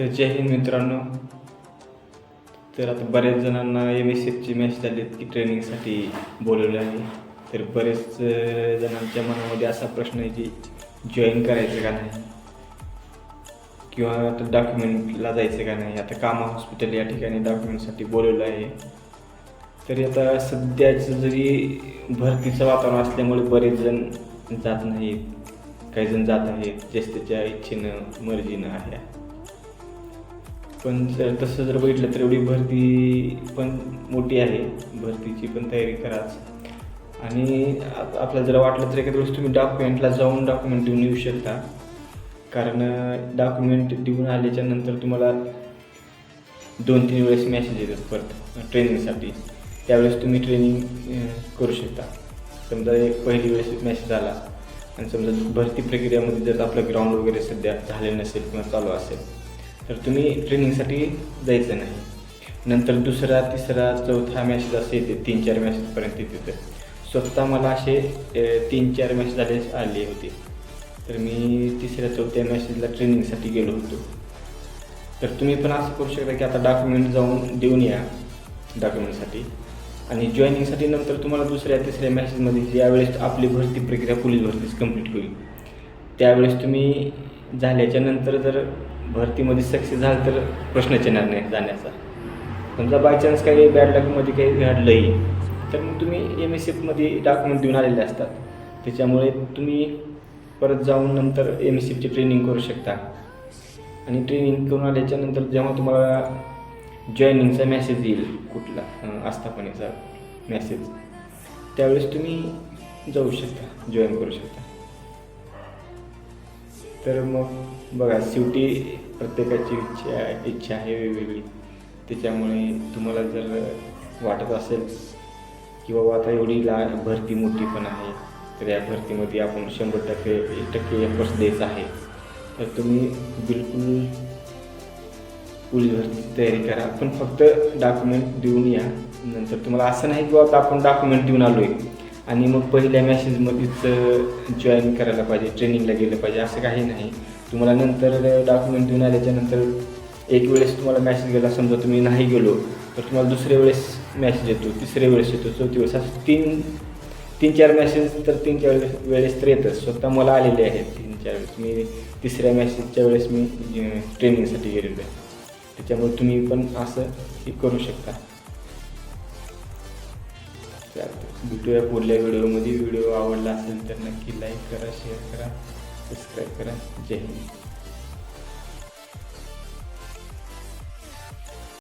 तर जय हिंद मित्रांनो. तर आता बऱ्याच जणांना एम एस एफची मॅच झाली की ट्रेनिंगसाठी बोलवले आहे. तर बरेच जणांच्या मनामध्ये असा प्रश्न आहे की जॉईन करायचं का नाही? किंवा आता डॉक्युमेंटला जायचं का नाही? आता कामा हॉस्पिटल या ठिकाणी डॉक्युमेंटसाठी बोलवलं आहे. तरी आता सध्याचं जरी भरतीचं वातावरण असल्यामुळे बरेच जण जात नाहीत. काही जण जात आहेत. ज्याच इच्छेनं मर्जीनं आहे. पण जर तसं जर बघितलं तर एवढी भरती पण मोठी आहे. भरतीची पण तयारी कराच. आणि आप- आपल्याला जर वाटलं तर एखाद्या वेळेस तुम्ही डॉक्युमेंटला जाऊन डॉक्युमेंट देऊन येऊ शकता. कारण डॉक्युमेंट देऊन आल्याच्यानंतर तुम्हाला दोन तीन वेळेस मॅसेज येतात परत ट्रेनिंगसाठी त्यावेळेस तुम्ही ट्रेनिंग करू शकता. समजा एक पहिली वेळेस मेसेज आला. आणि समजा भरती प्रक्रियामध्ये जर आपलं ग्राउंड वगैरे सध्या झाले नसेल किंवा चालू असेल तर तुम्ही ट्रेनिंगसाठी जायचं नाही. नंतर दुसरा तिसरा चौथा मॅसेज असे येते तीन चार मॅसेजपर्यंत येते तर स्वतः मला असे तीन चार मॅसेज आले आले होते. तर मी तिसऱ्या चौथ्या मॅसेजला ट्रेनिंगसाठी गेलो होतो. तर तुम्ही पण असं करू शकता की आता डॉक्युमेंट जाऊन देऊन या डॉक्युमेंटसाठी आणि जॉईनिंगसाठी नंतर तुम्हाला दुसऱ्या तिसऱ्या मॅसेजमध्ये ज्यावेळेस आपली भरती प्रक्रिया पोलीस भरतीच कंप्लीट होईल त्यावेळेस तुम्ही झाल्याच्यानंतर जर भरतीमध्ये सक्सेस झालं तर प्रश्नच येणार नाही जाण्याचा. समजा बाय चान्स काही बॅड लकमध्ये काही घडलंही तर मग तुम्ही एम एस एफमध्ये डॉक्युमेंट देऊन आलेले असतात. त्याच्यामुळे तुम्ही परत जाऊन नंतर एम एस एफची ट्रेनिंग करू शकता. आणि ट्रेनिंग करून आल्याच्यानंतर जेव्हा तुम्हाला जॉईनिंगचा मेसेज येईल कुठला आस्थापनेचा मेसेज त्यावेळेस तुम्ही जाऊ शकता जॉईन करू शकता. तर मग बघा शेवटी प्रत्येकाची इच्छा इच्छा आहे वेगवेगळी. त्याच्यामुळे तुम्हाला जर वाटत असेल की बाबा आता एवढी ला भरती मोठी पण आहे तर या भरतीमध्ये आपण शंभर टक्के एक टक्के एफर्ट्स द्यायचं आहे. तर तुम्ही बिलकुल पोलीस भरतीची तयारी करा. पण फक्त डॉक्युमेंट देऊन या. नंतर तुम्हाला असं नाही की बाबा आता आपण डॉक्युमेंट देऊन आलो आहे आणि मग पहिल्या मॅसेजमध्येच जॉईन करायला पाहिजे ट्रेनिंगला गेलं पाहिजे असं काही नाही. तुम्हाला नंतर डॉक्युमेंट देऊन आल्याच्यानंतर एक वेळेस तुम्हाला मॅसेज गेला समजा तुम्ही नाही गेलो तर तुम्हाला दुसऱ्या वेळेस मॅसेज येतो तिसऱ्या वेळेस येतो चौथी वेळेस. असं तीन तीन चार मॅसेज तर तीन चार वेळेस वेळेस तर येतच. स्वतः मला आलेले आहेत तीन चार वेळेस. मी तिसऱ्या मॅसेजच्या वेळेस मी ट्रेनिंगसाठी गेलेलो आहे. त्याच्यामुळे तुम्ही पण असं हे करू शकता. चालतं भेटूया पुढल्या व्हिडिओमध्ये. व्हिडिओ आवडला असेल तर नक्की लाईक करा शेअर करा. सबस्क्राईब करा. जय हिंद.